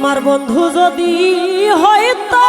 আমার বন্ধু যদি হয়তো